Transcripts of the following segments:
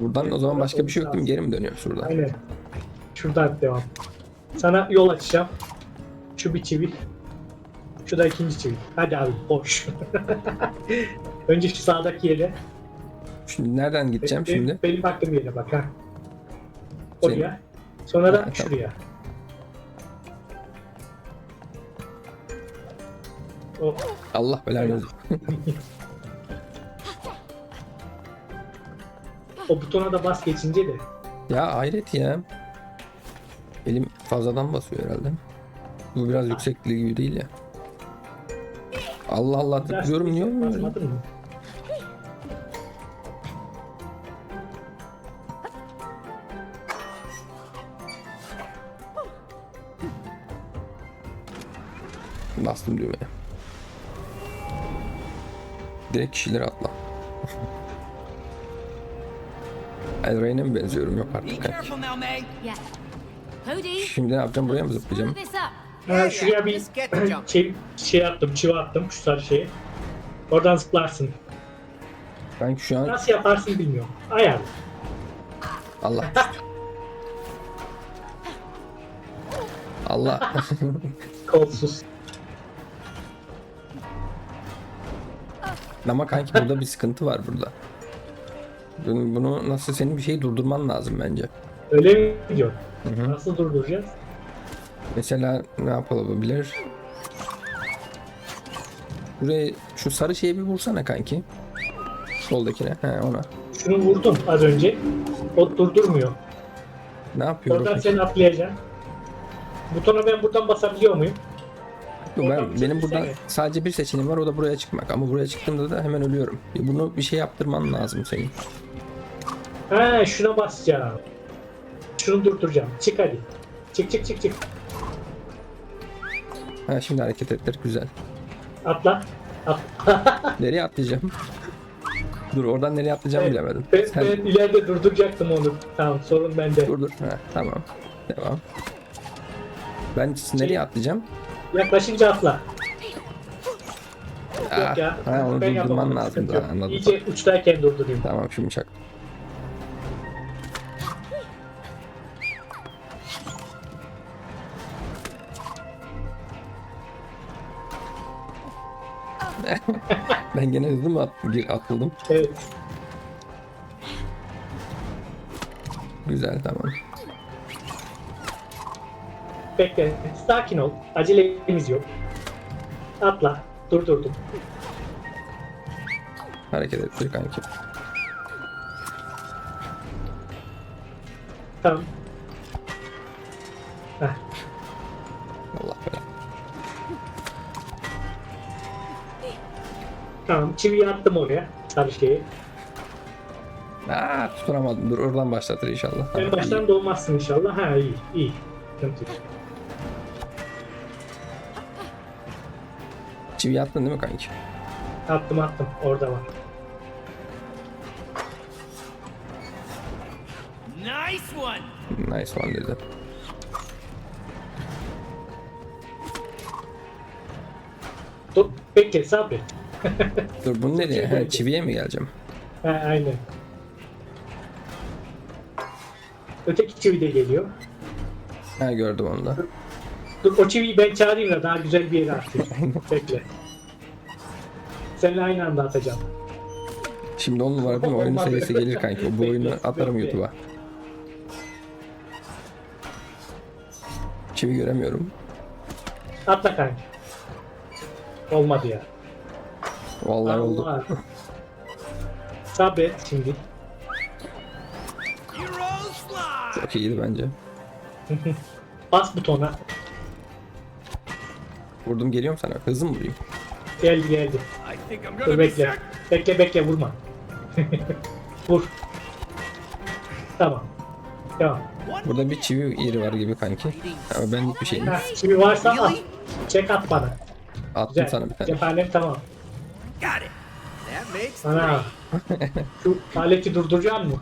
Buradan o zaman başka bir şey yok değil mi? Geri mi dönüyoruz buradan? Aynen. Şuradan devam. Sana yol açacağım. Şu bir çivi. Şu da ikinci çivi. Hadi abi boş. Önce şu sağdaki yere. Şimdi nereden gideceğim benim, şimdi? Benim baktığım yere bak ha. Senin- Oraya. Sonra da Ha, tamam. şuraya. O, Allah belanı o butona da bas geçince de. Ya hayret ya. Elim fazladan basıyor herhalde. Bu biraz yüksekliği gibi değil ya. Allah Allah tıklıyorum niye olmuyor? Bastım düğmeye. Direkt kişileri atla. Elray'ne mi benziyorum yok artık. Cody, Şimdi ne yapacağım buraya mı zıplayacağım? Ha, şuraya bir şey, şey attım, çivi attım şu sarı şeye. Oradan zıplarsın. Sanki şu an Nasıl yaparsın bilmiyorum. Ayar. Allah Allah Kolsuz. Ama kanki burada bir sıkıntı var burada. Bunu, nasıl senin bir şey durdurman lazım bence. Öyle mi diyor? hı. Nasıl durduracağız? Mesela ne yapılabilir? Buraya şu sarı şeye bir vursana kanki. Soldakine. He ona. Şunu vurdum az önce. O durdurmuyor. Ne yapıyorum? Oradan sen atlayacaksın. Butona ben buradan basabiliyor muyum? Yok, ben, benim çekilsene. burada sadece bir seçeneğim var o da buraya çıkmak. Ama buraya çıktığımda da hemen ölüyorum. Bunu bir şey yaptırman lazım senin. Ha şuna basacağım. Şunu durduracağım. Çık hadi. Çık çık çık çık. Ha şimdi hareket ettir güzel. Atla. Atla. Nereye atlayacağım? Dur oradan nereye atlayacağımı bilemedim. Ben, Sen ben ileride durduracaktım onu. Tamam sorun bende. dur dur. Ha, tamam. Devam. Ben nereye atlayacağım? Yaklaşınca atla. Ah, Yok ya. ha, onu ben durdurman lazım sıkıntı da yok. anladım. İyice uçtayken durdurayım. Tamam şimdi çak. ben gene hızlı mı at- gir- atıldım? Evet. Güzel tamam. Bekle. Sakin ol. Acelemiz yok. Atla. Durdurdum. Hareket ettir kanki. Tamam. Tamam. Çiviyi attım oraya. Sarı şeyi. Aa tutunamadım. Dur oradan başlatır inşallah. En Tamam, baştan doğmazsın inşallah. Ha iyi. iyi. Sıkıntı yok. Çivi attın değil mi kanki? Attım attım. Orada var. Nice one. Nice one dedi. Dur. Bekle sabret. Dur bunu nereye? Bekle. çiviye mi geleceğim? Ha aynen. Öteki çivi de geliyor. Ha gördüm onu da. Dur o çiviyi ben çağırayım da daha güzel bir yere atayım. Bekle. Seninle aynı anda atacağım. Şimdi on numara değil mi? Oyunun serisi gelir kanki. Bu oyunu atarım. YouTube'a. Çivi göremiyorum. Atla kanka. Olmadı ya. Vallahi oldu. Allah. Sabret şimdi. Çok iyiydi bence. Bas butona. Vurdum geliyorum sana. Hızlı mı vurayım? Geldi geldi. Dur bekle. Bekle bekle vurma. Vur. Tamam. Tamam. Burada bir çivi yeri var gibi kanki. Ama benlik bir şey. Ha, çivi varsa at. Çek at bana. Attım Güzel. sana bir tane. Cephanem tamam. Got it. That makes Ana. Şu aleti durduracak mı?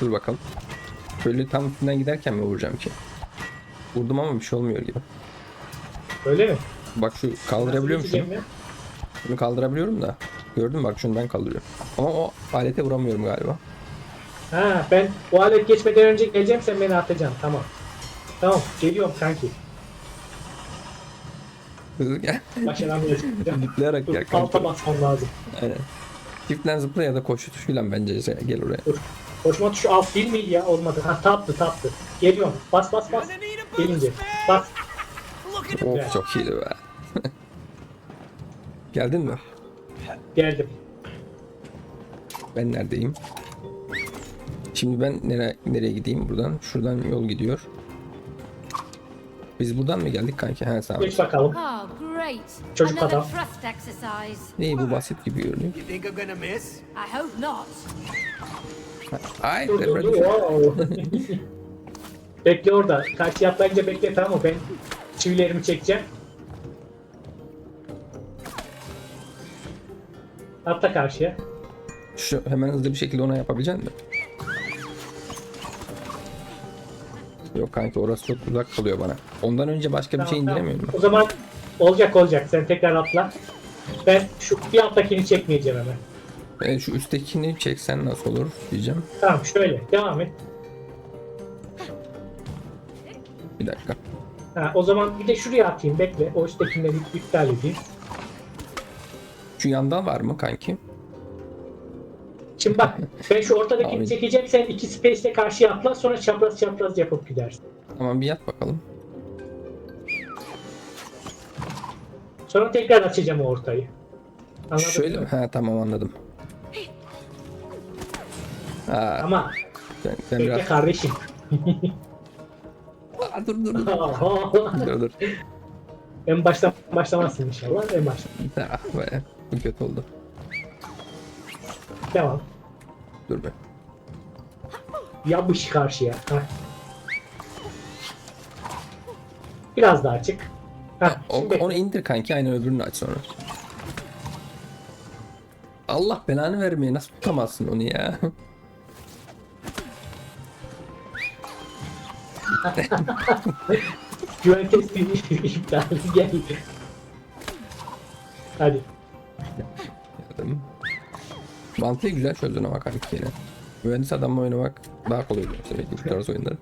Dur bakalım. Böyle tam üstünden giderken mi vuracağım ki? Vurdum ama bir şey olmuyor gibi. Öyle mi? Bak şu kaldırabiliyor Nasıl musun? geçeceğim Bunu kaldırabiliyorum da. Gördün mü bak şunu ben kaldırıyorum. Ama o alete vuramıyorum galiba. Ha ben bu alet geçmeden önce geleceğim sen beni atacaksın tamam. Tamam geliyorum kanki. Hızlı gel. Başaramayacağım. Zıplayarak gel alta kanka. basmam lazım. Aynen. Çiftten zıpla ya da koşu tuşuyla bence sen gel oraya. Dur. Koşma tuşu alt değil miydi ya? Olmadı. Ha taptı taptı. Geliyorum. Bas bas bas. Gelince. Bas. Of çok iyiydi be. Geldin mi? Geldim. Ben neredeyim? Şimdi ben nereye, nereye gideyim buradan? Şuradan yol gidiyor. Biz buradan mı geldik kanki? Ha sağ ol. Geç bakalım. Oh, great. Çocuk Another adam. thrust exercise. İyi bu basit gibi görünüyor. You think I'm gonna miss? I hope not. Ay Dur dur dur. Wow. bekle orada. Karşı atlayınca bekle tamam mı? Ben çivilerimi çekeceğim. Atla karşıya. Şu hemen hızlı bir şekilde ona yapabilecek misin? Yok kanki orası çok uzak kalıyor bana. Ondan önce başka bir şey Tamam, tamam. indiremiyorum. O zaman olacak olacak. Sen tekrar atla. Ben şu bir alttakini çekmeyeceğim hemen. Ben şu üsttekini çeksen nasıl olur diyeceğim. Tamam şöyle. Devam et. Bir dakika. Ha, o zaman bir de şuraya atayım. Bekle. O üsttekileri iptal edeyim. Şu yandan var mı kanki? Şimdi bak ben şu ortadakini Abi. çekeceğim. Sen iki space'le karşıya atla. Sonra çapraz çapraz yapıp gidersin. Tamam bir yat bakalım. Sonra tekrar açacağım o ortayı. Anladın Şöyle mı? Ha tamam anladım. Ha, Ama sen, sen bekle biraz... kardeşim. Aa, dur dur dur. dur dur. en baştan başlamazsın inşallah. En baştan. Ah be. Bu kötü oldu. Devam. Dur be. Yapış karşıya. Heh. Biraz daha açık. Heh, O, şimdi onu indir kanki aynen öbürünü aç sonra. Allah belanı vermeye nasıl tutamazsın onu ya? güven testi iptal gel. Hadi. Mantığı güzel çözdün ama kanki yine. Mühendis adamla oynamak daha kolay oluyor ki bu tarz oyunları.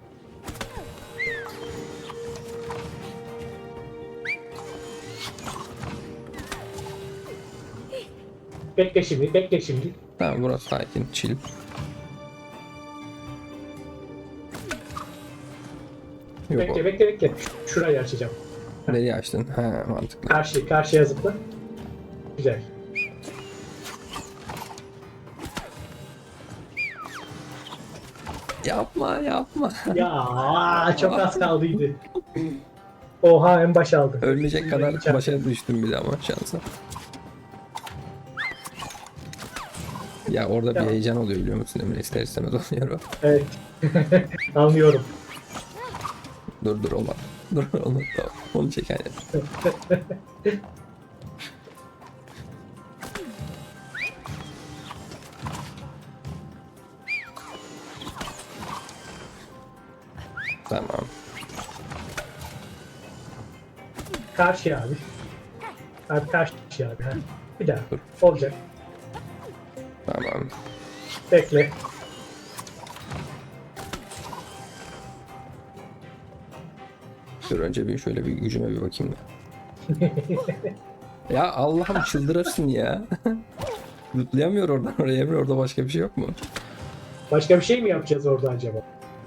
Bekle şimdi, bekle şimdi. Tamam burası sakin, chill. Yok Bekle, bekle, bekle. Şurayı açacağım. o. Nereye açtın? Ha mantıklı. Karşı, karşıya zıpla. Güzel. Yapma yapma. Ya çok az kaldıydı. Oha en baş aldı. Ölmeyecek kadar başa düştüm bir de ama şansa. Ya orada bir Tamam. heyecan oluyor biliyor musun Emre? İster istemez oluyor o. Evet. Anlıyorum. Dur dur olmaz. Dur olmaz tamam. Onu çek Karşıya abi. Abi karşıya abi. Ha. Bir daha. Dur. Olacak. Tamam. Bekle. Dur önce bir şöyle bir gücüme bir bakayım ya Allah'ım çıldırırsın ya. Zıplayamıyor oradan oraya Emre orada başka bir şey yok mu? Başka bir şey mi yapacağız orada acaba?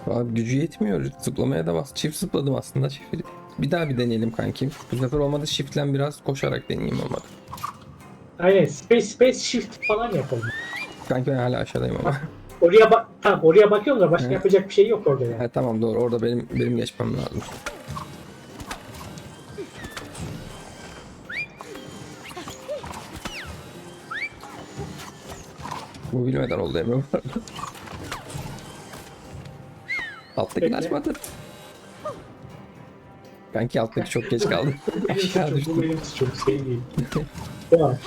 Abi gücü yetmiyor. Zıplamaya da bas. Çift zıpladım aslında. Çift. Bir daha bir deneyelim kanki. Bu sefer olmadı shift'len biraz koşarak deneyeyim olmadı. Aynen. Space, space shift falan yapalım. Kanki ben hala aşağıdayım ama. Oraya bak. Tamam oraya bakıyorum da başka Hı. yapacak bir şey yok orada yani. ha, tamam doğru orada benim benim geçmem lazım. Bu bilmeden oldu Emre bu arada. Bekle. açmadın. Kanki alttaki çok geç kaldı. Aşağı düştüm. suçum. Şey değil. Devam.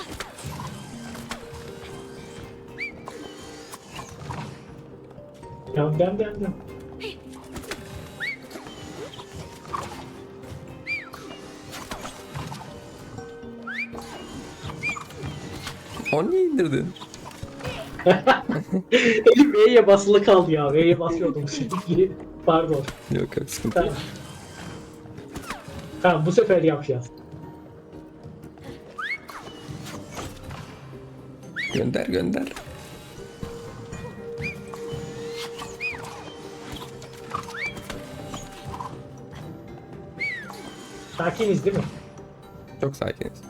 Devam, devam, devam, devam. Onu niye indirdin? Elim V'ye basılı kaldı ya. V'ye basıyordum şimdi. Pardon. Yok yok sıkıntı yok. Tamam. Bu sefer yapacağız. Gönder gönder. Sakiniz değil mi? Çok sakiniz.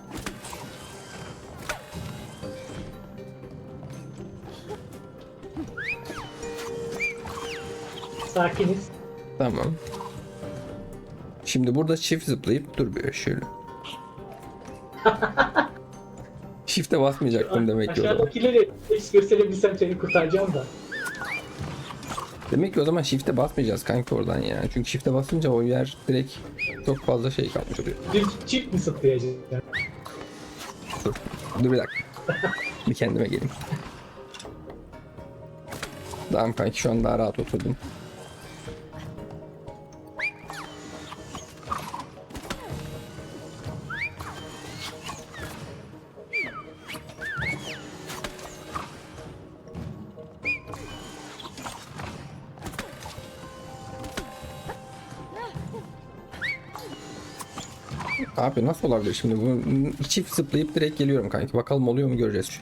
Sakiniz. Tamam. Şimdi burada çift zıplayıp dur bir şöyle. Shift'e basmayacaktım demek ki o zaman. Aşağıdakileri hiç gösterebilsem seni kurtaracağım da. Demek ki o zaman shift'e basmayacağız kanki oradan ya. Çünkü shift'e basınca o yer direkt çok fazla şey kalmış oluyor. Bir çift mi zıplayacağım? Dur, dur bir dakika. bir kendime geleyim. Tamam kanki şu an daha rahat oturdum. Abi nasıl olabilir şimdi bu çift zıplayıp direkt geliyorum kanki. Bakalım oluyor mu göreceğiz.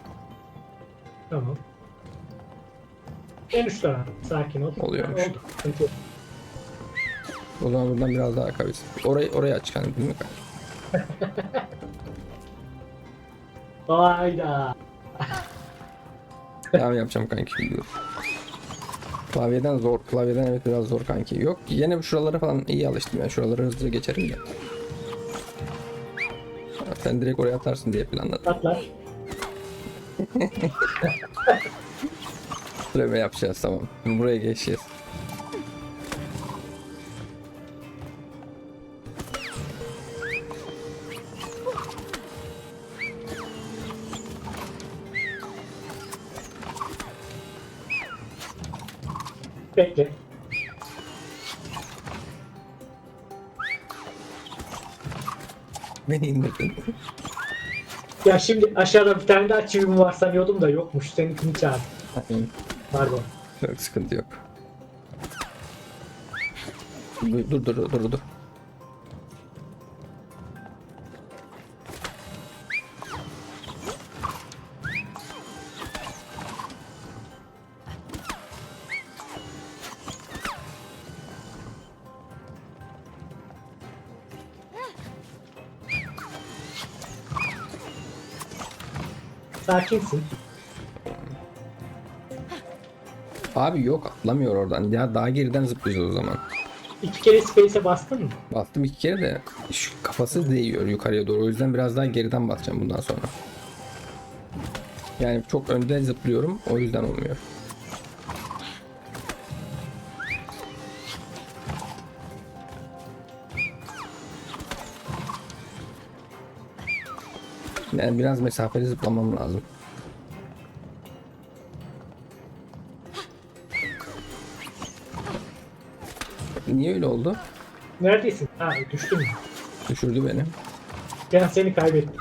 Tamam. En üst taraf. Sakin ol. Oluyormuş. Oldu. Sıkıntı yok. O zaman buradan biraz daha kavis. Orayı oraya aç kanki değil mi kanki? Hayda. Devam yapacağım kanki şimdi. Klavyeden zor. Klavyeden evet biraz zor kanki. Yok yine şuralara falan iyi alıştım ya. Şuraları hızlı geçerim. Ya Sen direkt oraya atarsın diye planladım. Atlar. Süreme yapacağız tamam. Buraya geçeceğiz. Bekle. Beni indirdin. Ya şimdi aşağıda bir tane daha çivim var sanıyordum da yokmuş. Seninkini çağır. Pardon. Yok sıkıntı yok. Dur dur dur dur dur. Sakinsin. Abi yok atlamıyor oradan. Ya daha geriden zıplayacağız o zaman. İki kere space'e bastın mı? Bastım iki kere de şu kafası değiyor yukarıya doğru. O yüzden biraz daha geriden basacağım bundan sonra. Yani çok önde zıplıyorum. O yüzden olmuyor. Yani biraz mesafeli zıplamam lazım. Niye öyle oldu? Neredesin? Ha düştün mü? Düşürdü beni. Ben seni kaybettim.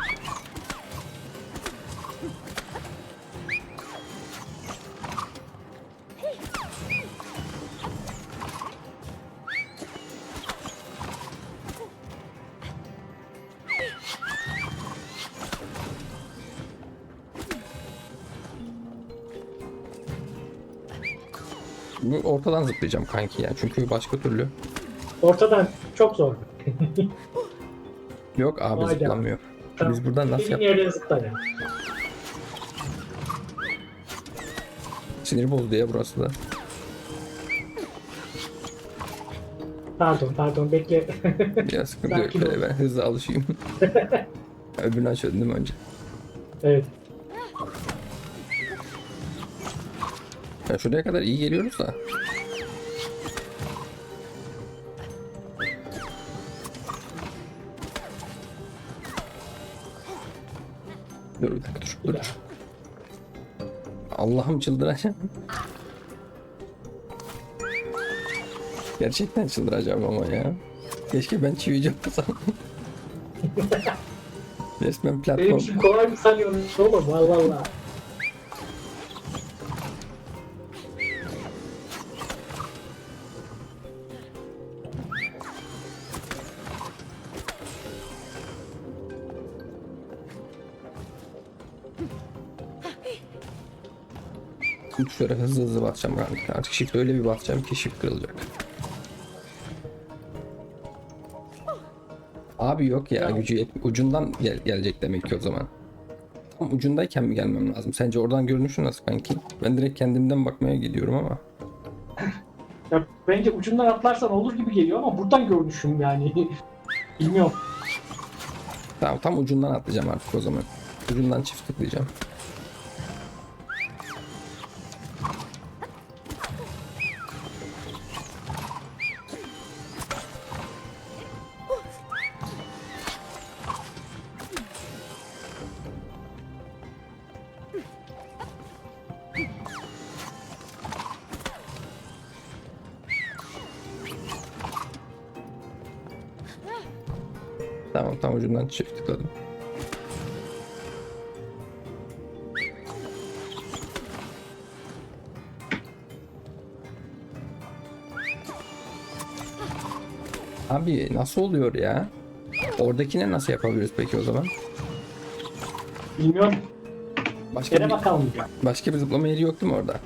Bu ortadan zıplayacağım kanki ya. Çünkü başka türlü Ortadan çok zor. yok abi Vay zıplamıyor. Tamam. Biz buradan nasıl Dediğin yap? yerden zıpla ya. Sinir bozdu ya burası da. Pardon pardon bekle. Ya sıkıntı yok. Sakin ol. Şöyle ben hızlı alışayım. Öbürünü açıyordun değil mi önce? evet. Ya şuraya kadar iyi geliyoruz da. Dur bir dakika dur. dur. dur. Allah'ım çıldıracağım. Gerçekten çıldıracağım ama ya. Keşke ben çivici olsam. Resmen Benim platform. için kolay mı sanıyorsun oğlum? Allah Allah. Tuşlara hızlı hızlı basacağım kanka. Artık shift öyle bir basacağım ki shift kırılacak. Abi yok ya gücü yet- ucundan gel- gelecek demek ki o zaman. Tam ucundayken mi gelmem lazım? Sence oradan görünüşü nasıl kanki? Ben direkt kendimden bakmaya gidiyorum ama. Ya bence ucundan atlarsan olur gibi geliyor ama buradan görünüşüm yani. Bilmiyorum. Tamam tam ucundan atlayacağım artık o zaman. Ucundan çift tıklayacağım. Tamam tam ucundan çift tıkladım. Abi nasıl oluyor ya? Oradakine nasıl yapabiliriz peki o zaman? Bilmiyorum. Başka Gene bir, bakalım başka bir zıplama yeri yok değil mi orada?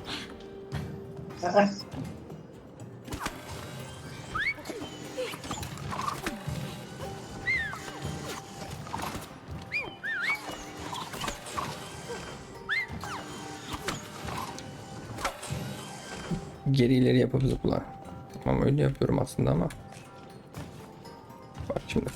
Geri ileri yapıp zıpla. Tamam öyle yapıyorum aslında ama. Bak şimdi.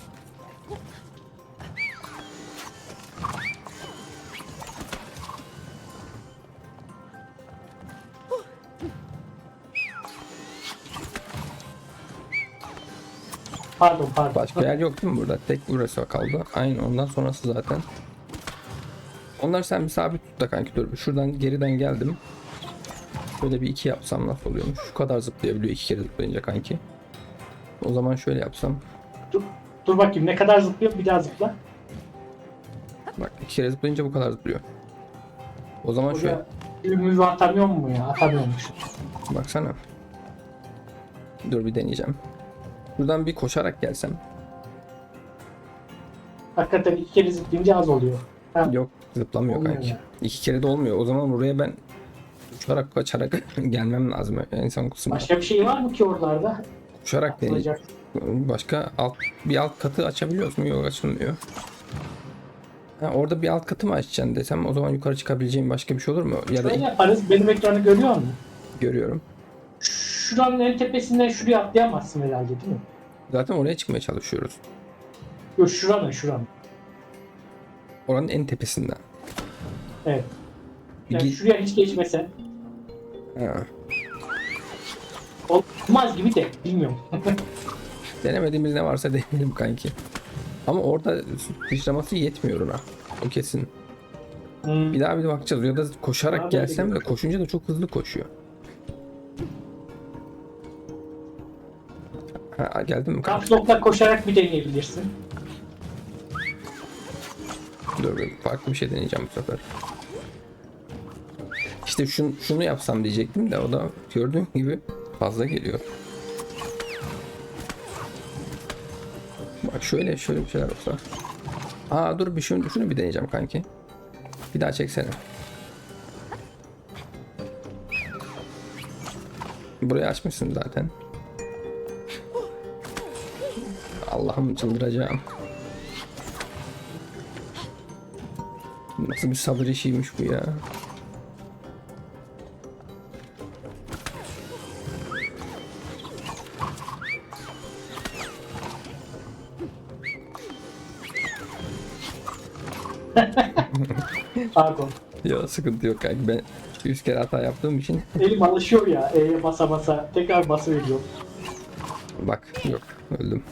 Pardon pardon. Başka yer yok değil mi burada? Tek burası kaldı. Aynı ondan sonrası zaten. Onları sen bir sabit tut da kanki dur. Şuradan geriden geldim. Şöyle bir iki yapsam nasıl oluyormuş? Şu kadar zıplayabiliyor iki kere zıplayınca kanki. O zaman şöyle yapsam. Dur, dur bakayım ne kadar zıplıyor bir daha zıpla. Bak iki kere zıplayınca bu kadar zıplıyor. O zaman şöyle Oraya ümümüzü atamıyor mu ya? Atamıyormuş. baksana. Dur bir deneyeceğim. Buradan bir koşarak gelsem. Hakikaten iki kere zıplayınca az oluyor. Ha, Yok zıplamıyor Olmuyor kanki. ya. İki kere de olmuyor. O zaman buraya ben uçarak kaçarak gelmem lazım son kısmı. Başka bir şey var mı ki oralarda? Uçarak. Atılacak. Başka alt bir alt katı açabiliyoruz mu? Yok açılmıyor. Ha, orada bir alt katı mı açacaksın desem o zaman yukarı çıkabileceğim başka bir şey olur mu? Ya da Şöyle yaparız. Benim ekranı görüyor musun? görüyorum. Şuranın en tepesinden şuraya atlayamazsın herhalde değil mi? Zaten oraya çıkmaya çalışıyoruz. Yok şuranın şuranın. Oranın en tepesinden. Evet. Yani gi- şuraya hiç geçmesen Ha. olmaz gibi de bilmiyorum. Denemediğimiz ne varsa deneyelim kanki. Ama orada sıçraması yetmiyor ona. O kesin. Hmm. Bir daha bir de bakacağız. Ya da koşarak Abi, gelsem de koşunca da çok hızlı koşuyor. Ha, geldin mi kanka? Kapslokla koşarak bir deneyebilirsin. Dur bir farklı bir şey deneyeceğim bu sefer. İşte şunu, şunu yapsam diyecektim de o da gördüğün gibi fazla geliyor. Bak şöyle şöyle bir şeyler olsa. Aa dur bir şunu, şunu bir deneyeceğim kanki. Bir daha çeksene. Burayı açmışsın zaten. Allah'ım çıldıracağım. Nasıl bir sabır işiymiş bu ya. Pardon. Ya sıkıntı yok kanki ben 100 kere hata yaptığım için Elim alışıyor ya. E'ye basa basa. Tekrar bası veriyor. bak yok öldüm.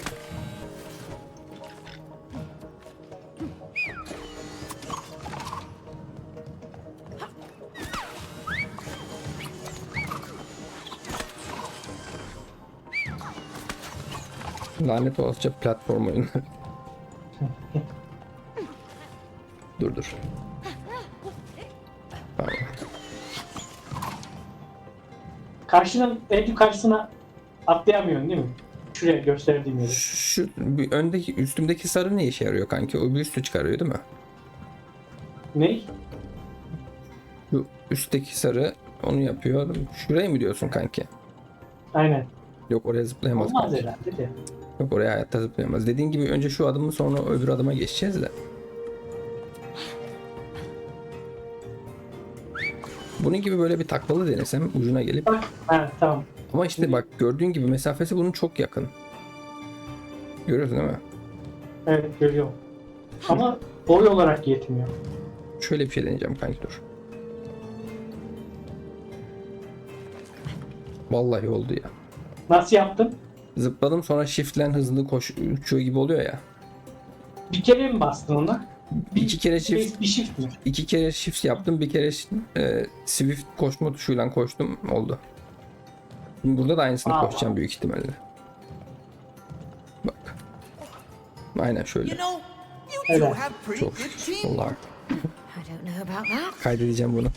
Lanet olasıca platform oyunları. dur dur. Tamam. Karşının en yukarısına atlayamıyorsun değil mi? Şuraya gösterdiğim yere. Şu bir öndeki üstümdeki sarı ne işe yarıyor kanki? O bir üstü çıkarıyor değil mi? Ne? Şu üstteki sarı onu yapıyor. Şuraya mı diyorsun kanki? Aynen. Yok oraya zıplayamaz. Olmaz kanki. herhalde de. Yok oraya hayatta zıplayamaz. Dediğin gibi önce şu adımı sonra öbür adıma geçeceğiz de. Bunun gibi böyle bir taklalı denesem ucuna gelip. Ha tamam. ama işte bak gördüğün gibi mesafesi bunun çok yakın. Görüyorsun değil mi? Evet görüyorum. Ama boy olarak yetmiyor. Şöyle bir şey deneyeceğim kanki dur. Vallahi oldu ya. Nasıl yaptın? Zıpladım sonra shift'len hızlı koş uçuyor gibi oluyor ya. Bir kere mi bastın ona? İki kere shift Bir shift mi? iki kere shift yaptım bir kere e, swift koşma tuşuyla koştum oldu. Şimdi burada da aynısını Aa. koşacağım büyük ihtimalle. Bak. Aynen You şöyle. know, you Helal. Çok. Allah kaydedeceğim bunu.